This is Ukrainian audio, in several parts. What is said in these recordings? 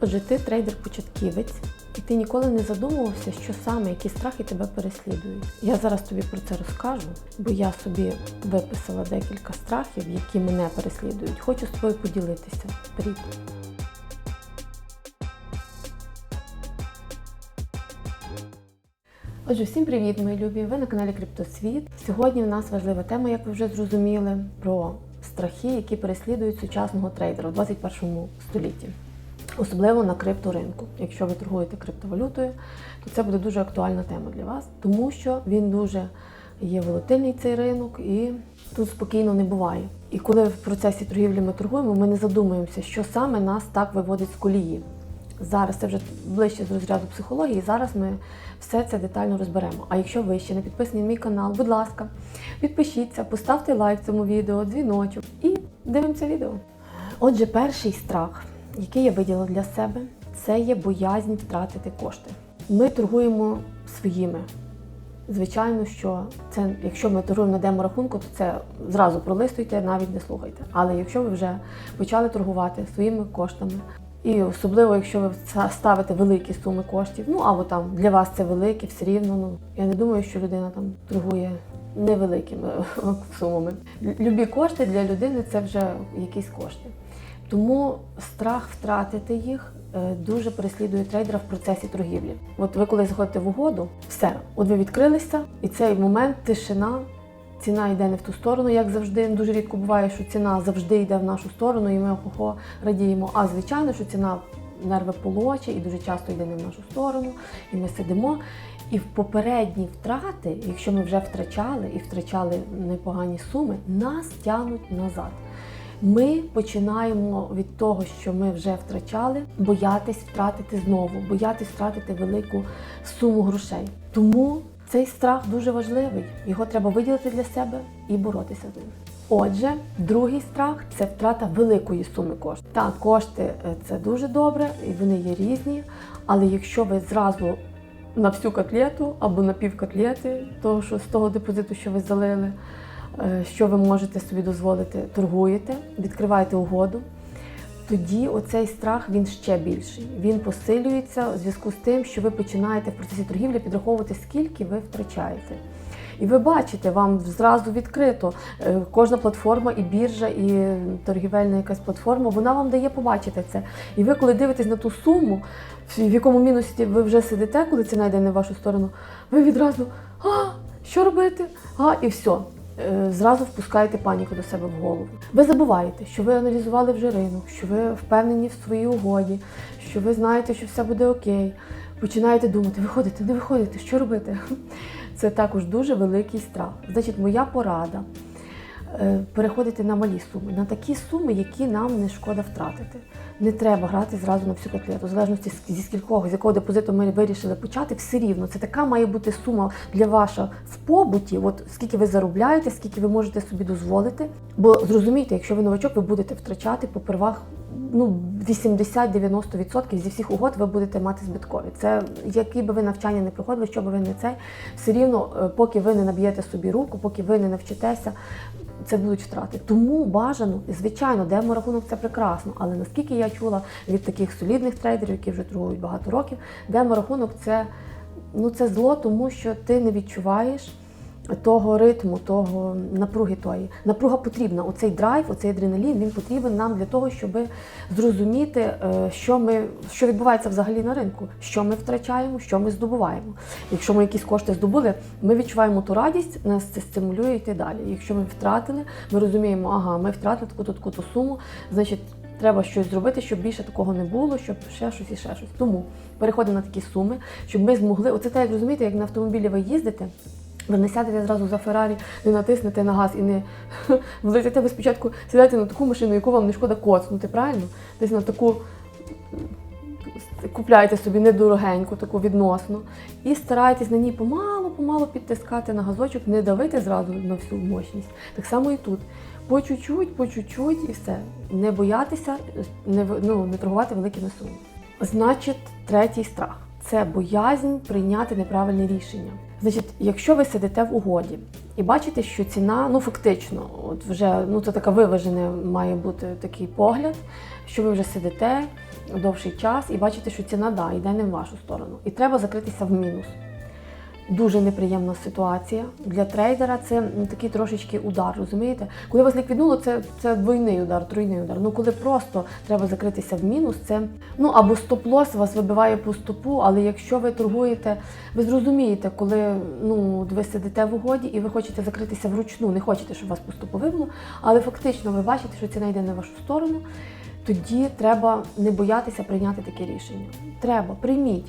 Отже, ти трейдер-початківець, і ти ніколи не задумувався, що саме, які страхи тебе переслідують. Я зараз тобі про це розкажу, бо я собі виписала декілька страхів, які мене переслідують. Хочу з тобою поділитися. Привіт. Отже, всім привіт, мої любі! Ви на каналі Криптосвіт. Сьогодні у нас важлива тема, як ви вже зрозуміли, про страхи, які переслідують сучасного трейдера у 21 столітті, особливо на крипторинку. Якщо ви торгуєте криптовалютою, то це буде дуже актуальна тема для вас, тому що він дуже є волатильний цей ринок і тут спокійно не буває. І коли в процесі торгівлі ми торгуємо, ми не задумуємося, що саме нас так виводить з колії. Зараз це вже ближче з розряду психології. Зараз ми все це детально розберемо. А якщо ви ще не підписані на мій канал, будь ласка, підпишіться, поставте лайк цьому відео, дзвіночок і дивимося відео. Отже, перший страх, який я виділа для себе, це є боязнь втратити кошти. Ми торгуємо своїми. Звичайно, що це, якщо ми торгуємо на демо-рахунку, то це зразу пролистуйте, навіть не слухайте. Але якщо ви вже почали торгувати своїми коштами, і особливо, якщо ви ставите великі суми коштів, ну або там для вас це великі, все рівно. Ну я не думаю, що людина там торгує невеликими сумами. Любі кошти для людини це вже якісь кошти. Тому страх втратити їх е, дуже переслідує трейдера в процесі торгівлі. От ви коли заходите в угоду, все, от ви відкрилися, і цей момент тишина. Ціна йде не в ту сторону, як завжди. Дуже рідко буває, що ціна завжди йде в нашу сторону, і ми охо радіємо. А звичайно, що ціна нерви полоче і дуже часто йде не в нашу сторону, і ми сидимо. І в попередні втрати, якщо ми вже втрачали і втрачали непогані суми, нас тягнуть назад. Ми починаємо від того, що ми вже втрачали, боятись втратити знову, боятись втратити велику суму грошей. Тому цей страх дуже важливий. Його треба виділити для себе і боротися з ним. Отже, другий страх це втрата великої суми коштів. Так, кошти е, це дуже добре, і вони є різні. Але якщо ви зразу на всю котлету або на пів котлети, того що з того депозиту, що ви залили, е, що ви можете собі дозволити, торгуєте, відкриваєте угоду. Тоді оцей страх він ще більший. Він посилюється у зв'язку з тим, що ви починаєте в процесі торгівлі підраховувати, скільки ви втрачаєте. І ви бачите, вам зразу відкрито е, кожна платформа, і біржа, і торгівельна якась платформа, вона вам дає побачити це. І ви, коли дивитесь на ту суму, в якому мінусі ви вже сидите, коли ціна йде не в вашу сторону, ви відразу а, що робити? А, і все. Е, зразу впускаєте паніку до себе в голову. Ви забуваєте, що ви аналізували вже ринок, що ви впевнені в своїй угоді, що ви знаєте, що все буде окей. Починаєте думати, виходите, не виходите, що робити? Це також дуже великий страх. Значить, моя порада переходити на малі суми, на такі суми, які нам не шкода втратити. Не треба грати зразу на всю котлету. В залежності зі скількох, з якого депозиту ми вирішили почати, все рівно. Це така має бути сума для ваша в побуті. От скільки ви заробляєте, скільки ви можете собі дозволити. Бо зрозумійте, якщо ви новачок, ви будете втрачати по первах ну, 80-90% зі всіх угод ви будете мати збиткові. Це які би ви навчання не проходили, що би ви не цей, все рівно, е, поки ви не наб'єте собі руку, поки ви не навчитеся, це будуть втрати. Тому бажано, звичайно, демо-рахунок це прекрасно. Але наскільки я чула від таких солідних трейдерів, які вже торгують багато років, демо-рахунок це, ну, це зло, тому що ти не відчуваєш того ритму, того напруги тої. Напруга потрібна. Оцей драйв, оцей адреналін, він потрібен нам для того, щоб зрозуміти, е, що ми що відбувається взагалі на ринку, що ми втрачаємо, що ми здобуваємо. Якщо ми якісь кошти здобули, ми відчуваємо ту радість, нас це стимулює йти далі. Якщо ми втратили, ми розуміємо, ага, ми втратили таку-то таку-то суму, значить. Треба щось зробити, щоб більше такого не було, щоб ще щось і ще щось. Тому переходимо на такі суми, щоб ми змогли. Оце так, як розумієте, як на автомобілі ви їздите. Ви не сядете зразу за Феррарі, не натиснете на газ і не влетите. Ви спочатку сідаєте на таку машину, яку вам не шкода коцнути, правильно? Десь на таку купляєте собі недорогеньку, таку відносну, і стараєтесь на ній помалу-помалу підтискати на газочок, не давити зразу на всю мощність. Так само і тут. По чуть-чуть, по чуть-чуть і все. Не боятися, не, ну, не торгувати великими сумами. Значить, третій страх це боязнь прийняти неправильне рішення. Значить, якщо ви сидите в угоді і бачите, що ціна, ну фактично, от вже ну це така виважена має бути такий погляд, що ви вже сидите довший час і бачите, що ціна да, йде не в вашу сторону. І треба закритися в мінус. Дуже неприємна ситуація. Для трейдера це такий трошечки удар, розумієте? Коли вас ліквіднуло, це, це двойний удар, тройний удар. Ну коли просто треба закритися в мінус, це ну або стоп-лос вас вибиває по стопу, але якщо ви торгуєте, ви зрозумієте, коли ну, ви сидите в угоді і ви хочете закритися вручну, не хочете, щоб вас по стопу вибило, але фактично ви бачите, що ціна йде на вашу сторону. Тоді треба не боятися прийняти таке рішення. Треба, прийміть.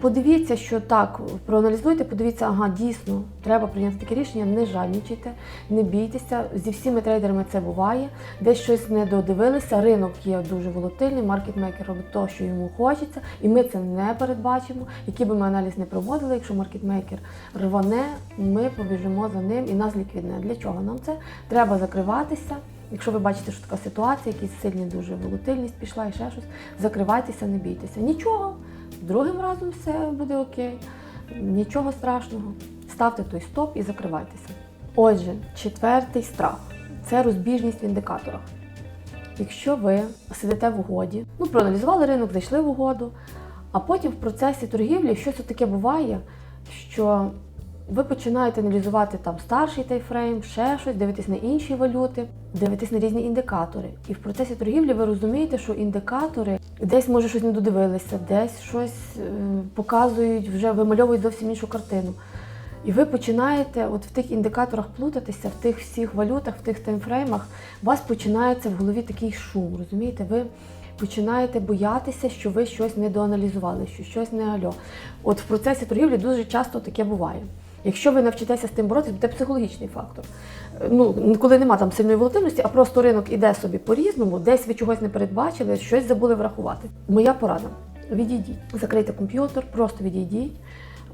Подивіться, що так, проаналізуйте, подивіться, ага, дійсно, треба прийняти таке рішення, не жадничайте, не бійтеся. Зі всіми трейдерами це буває. Десь щось не додивилися. Ринок є дуже волатильний, маркетмейкер робить те, що йому хочеться, і ми це не передбачимо. Який би ми аналіз не проводили, якщо маркетмейкер рване, ми побіжимо за ним і нас ліквідне. Для чого нам це? Треба закриватися. Якщо ви бачите, що така ситуація, якісь сильні дуже волатильність пішла і ще щось, закривайтеся, не бійтеся. Нічого. Другим разом все буде окей, нічого страшного. Ставте той стоп і закривайтеся. Отже, четвертий страх це розбіжність в індикаторах. Якщо ви сидите в угоді, ну проаналізували ринок, зайшли в угоду, а потім в процесі торгівлі щось таке буває, що ви починаєте аналізувати там старший тайфрейм, ще щось, дивитесь на інші валюти, дивитесь на різні індикатори. І в процесі торгівлі ви розумієте, що індикатори десь може щось не додивилися, десь щось е, показують, вже вимальовують зовсім іншу картину. І ви починаєте от в тих індикаторах плутатися, в тих всіх валютах, в тих таймфреймах, у вас починається в голові такий шум, розумієте? Ви починаєте боятися, що ви щось не доаналізували, що щось не альо. От в процесі торгівлі дуже часто таке буває. Якщо ви навчитеся з тим боротися, це психологічний фактор. Ну, коли нема там сильної волатильності, а просто ринок іде собі по-різному, десь ви чогось не передбачили, щось забули врахувати. Моя порада: відійдіть, закрийте комп'ютер, просто відійдіть.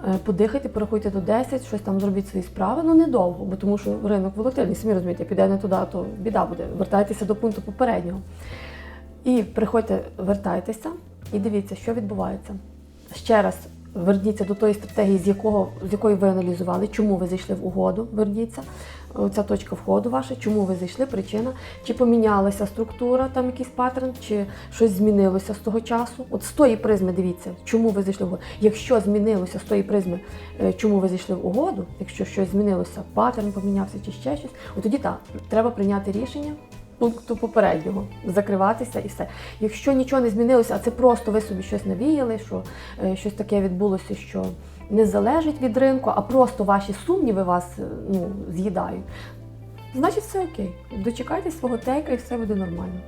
Е, Подихайте, порахуйте до 10, щось там зробіть свої справи, ну недовго, бо тому що ринок волатильний, самі розумієте, піде не туди, то біда буде. Вертайтеся до пункту попереднього. І приходьте, вертайтеся і дивіться, що відбувається. Ще раз верніться до тої стратегії, з якого з якої ви аналізували, чому ви зайшли в угоду. Верніться, ця точка входу ваша, чому ви зайшли, причина, чи помінялася структура, там якийсь паттерн, чи щось змінилося з того часу. От з тої призми дивіться, чому ви зайшли в угоду. Якщо змінилося з тої призми, е, чому ви зайшли в угоду, якщо щось змінилося, паттерн помінявся чи ще щось, от тоді так, треба прийняти рішення пункту попереднього, закриватися і все. Якщо нічого не змінилося, а це просто ви собі щось навіяли, що е, щось таке відбулося, що не залежить від ринку, а просто ваші сумніви вас е, ну, з'їдають, значить все окей. Дочекайтесь свого тейка і все буде нормально.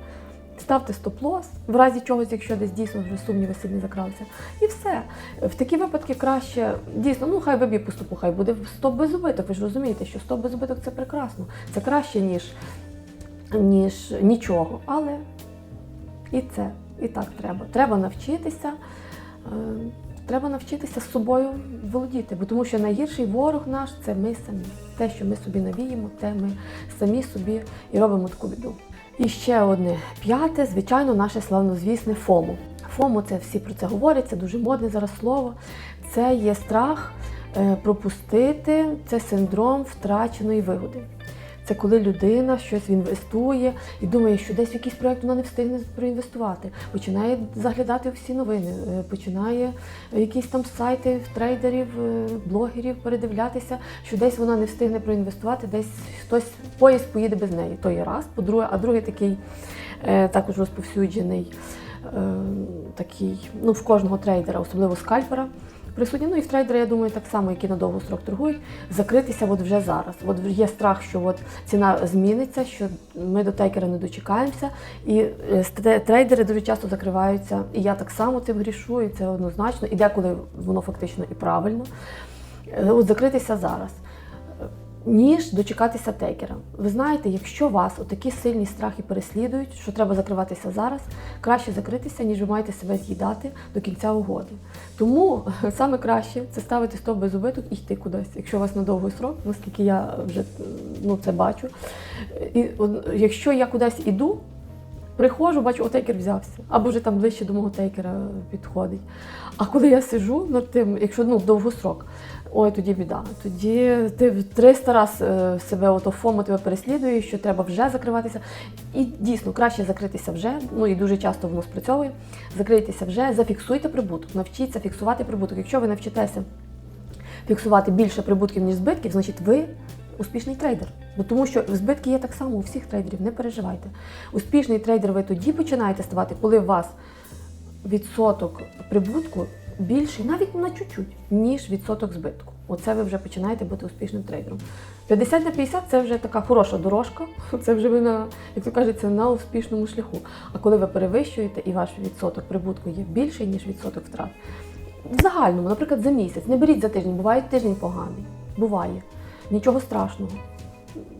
Ставте стоп-лос, в разі чогось, якщо десь дійсно вже сумніви сильні закралися. І все. В такі випадки краще, дійсно, ну хай вибій по стопу, хай буде стоп без убиток. Ви ж розумієте, що стоп без убиток це прекрасно. Це краще, ніж ніж нічого. Але і це, і так треба. Треба навчитися. е, Треба навчитися з собою володіти, бо тому що найгірший ворог наш це ми самі. Те, що ми собі навіємо, те ми самі собі і робимо таку біду. І ще одне п'яте, звичайно, наше славнозвісне ФОМО. ФОМО це всі про це говорять, це дуже модне зараз слово. Це є страх е, пропустити, це синдром втраченої вигоди. Це коли людина щось інвестує і думає, що десь в якийсь проєкт вона не встигне проінвестувати. Починає заглядати всі новини, е, починає якісь там сайти трейдерів, е, блогерів передивлятися, що десь вона не встигне проінвестувати, десь хтось поїзд поїде без неї. То є раз. По-друге, а другий такий е, також розповсюджений, такий, ну в кожного трейдера, особливо скальпера присутні. Ну і в трейдери, я думаю, так само, які на довгий строк торгують, закритися от вже зараз. От є страх, що от ціна зміниться, що ми до тейкера не дочекаємося. І е, трейдери дуже часто закриваються. І я так само цим грішу, і це однозначно. І деколи воно фактично і правильно. Е, От закритися зараз. Ніж дочекатися текера. Ви знаєте, якщо вас отакі сильні страхи переслідують, що треба закриватися зараз, краще закритися, ніж ви маєте себе з'їдати до кінця угоди. Тому саме краще це ставити стоп без убиток і йти кудись, якщо у вас на довгий срок, наскільки я вже ну, це бачу. І якщо я кудись іду, Приходжу, бачу, о, тейкер взявся, або вже там ближче до мого тейкера підходить. А коли я сижу над тим, якщо ну, довгострок, ой, тоді біда. Тоді ти в 300 раз е, себе ото фому тебе переслідує, що треба вже закриватися. І дійсно краще закритися вже. Ну і дуже часто воно спрацьовує. Закрийтеся вже, зафіксуйте прибуток, навчіться фіксувати прибуток. Якщо ви навчитеся фіксувати більше прибутків, ніж збитків, значить ви успішний трейдер. Бо тому що збитки є так само у всіх трейдерів, не переживайте. Успішний трейдер ви тоді починаєте ставати, коли у вас відсоток прибутку більший, навіть на чуть-чуть, ніж відсоток збитку. Оце ви вже починаєте бути успішним трейдером. 50 на 50 це вже така хороша дорожка, це вже ви на, як то кажеться, на успішному шляху. А коли ви перевищуєте і ваш відсоток прибутку є більший, ніж відсоток втрат. В загальному, наприклад, за місяць, не беріть за тиждень, буває тиждень поганий. Буває. Нічого страшного.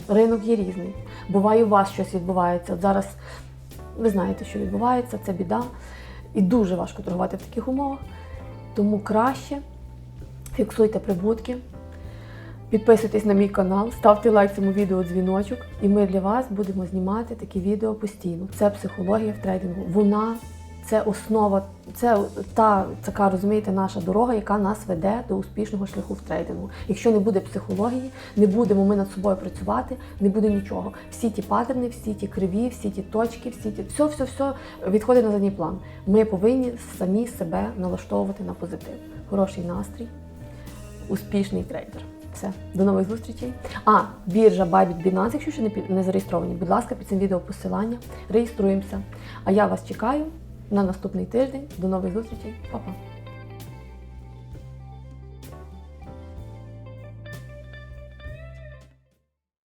Ринок є різний. Буває, у вас щось відбувається. От зараз ви знаєте, що відбувається, це біда. І дуже важко торгувати в таких умовах. Тому краще фіксуйте прибутки, підписуйтесь на мій канал, ставте лайк цьому відео дзвіночок, і ми для вас будемо знімати такі відео постійно. Це психологія в трейдингу. Вона це основа, це та така, розумієте, наша дорога, яка нас веде до успішного шляху в трейдингу. Якщо не буде психології, не будемо ми над собою працювати, не буде нічого. Всі ті паттерни, всі ті криві, всі ті точки, всі ті все, все, все відходить на задній план. Ми повинні самі себе налаштовувати на позитив. Хороший настрій, успішний трейдер. Все, до нових зустрічей. А, біржа Bybit Binance, якщо ще не, зареєстровані, будь ласка, під цим відео посилання. Реєструємося. А я вас чекаю на наступний тиждень. До нових зустрічей. Па-па.